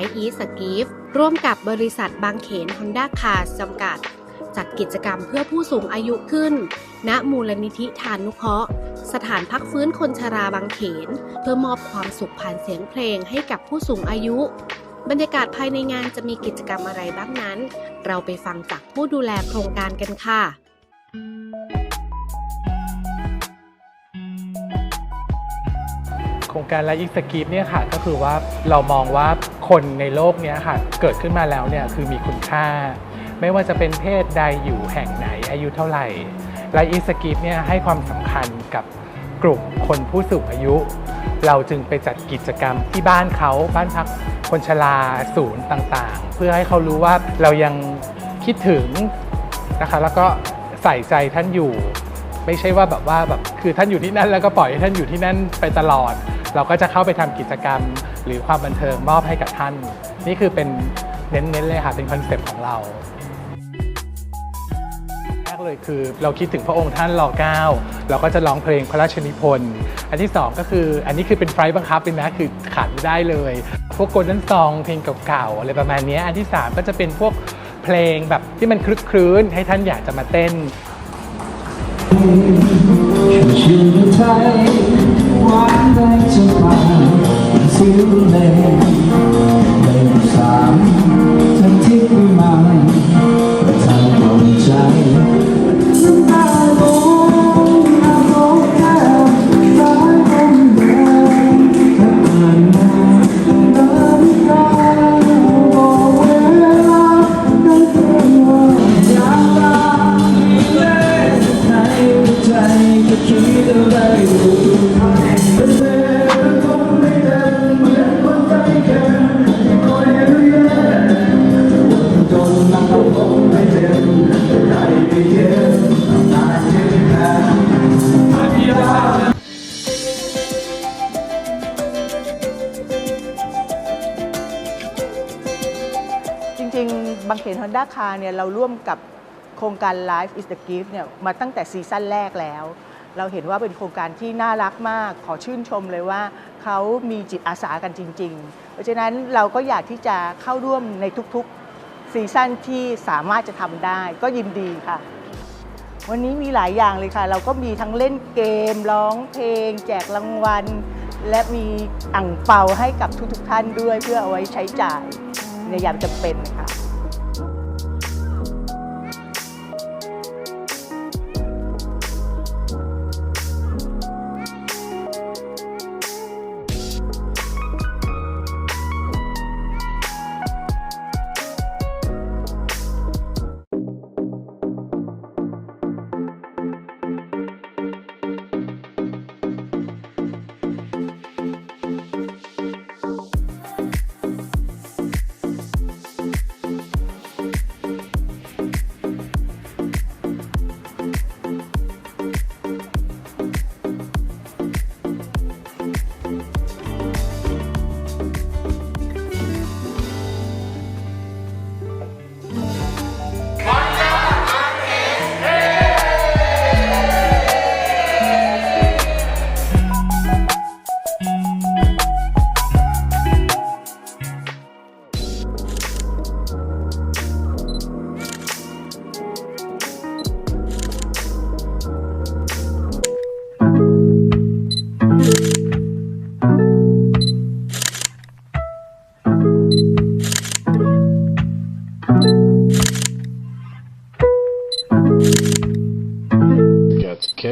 Life East s k i f ร่วมกับบริษัทบางเขน Honda Cars จำกัด จัดกิจกรรมเพื่อผู้สูงอายุขึ้น ณ มูลนิธิทานุเคราะห์ สถานพักฟื้นคนชราบางเขน เพื่อมอบความสุขผ่านเสียงเพลงให้กับผู้สูงอายุ บรรยากาศภายในงานจะมีกิจกรรมอะไรบ้างนั้น เราไปฟังจากผู้ดูแลโครงการกันค่ะ โครงการและอีกสกีปเนี่ยค่ะก็คือว่าเรามองว่าคนในโลกเนี้ยค่ะเกิดขึ้นมาแล้วเนี่ยคือมีคุณค่า ไม่ว่าจะเป็นเพศใดอยู่แห่งไหนอายุเท่าไหร่และอีสกีปเนี่ยให้ความสำคัญกับกลุ่มคนผู้สูงอายุ เราจึงไปจัดกิจกรรมที่บ้านเขาบ้านพักคนชราศูนย์ต่างๆ เพื่อให้เขารู้ว่าเรายังคิดถึงนะคะแล้วก็ใส่ใจท่านอยู่ ไม่ใช่ว่าแบบว่าแบบคือท่านอยู่ที่นั่นแล้วก็ปล่อยให้ท่านอยู่ที่นั่นไปตลอด เราก็จะเข้าไปทำกิจกรรม หรือความบันเทิงมอบให้กับท่าน นี่คือเป็นเน้นๆเลยค่ะเป็นคอนเซปต์ของเราแรกเลยคือเราคิดถึงพระองค์ท่านรอเก้าเราก็จะร้องเพลงพระราชนิพนธ์อันที่สองก็คืออันนี้คือเป็นไฟล์บังคับเลยนะคือขาดไม่ได้เลย พวกโกลเด้นซองเพลงเก่าๆอะไรประมาณนี้อันที่สามก็จะเป็นพวกเพลงแบบที่มันคลึกคลื้นให้ท่านอยากจะมาเต้น สิว ๆบางเขน Honda Car เนี่ยเราร่วมกับโครงการ Life is the Gift เนี่ยมาตั้งแต่ซีซั่นแรกแล้ว เราเห็นว่าเป็นโครงการที่น่ารักมาก ขอชื่นชมเลยว่าเขามีจิตอาสากันจริง ๆ เพราะฉะนั้นเราก็อยากที่จะเข้าร่วมในทุกๆซีซั่นที่สามารถจะทำได้ก็ยินดีค่ะ วันนี้มีหลายอย่างเลยค่ะ เราก็มีทั้งเล่นเกมร้องเพลง แจกรางวัล และมีอ่างเปาให้กับทุกๆท่านด้วยเพื่อเอาไว้ใช้จ่ายในยามจำเป็นค่ะ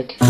kick.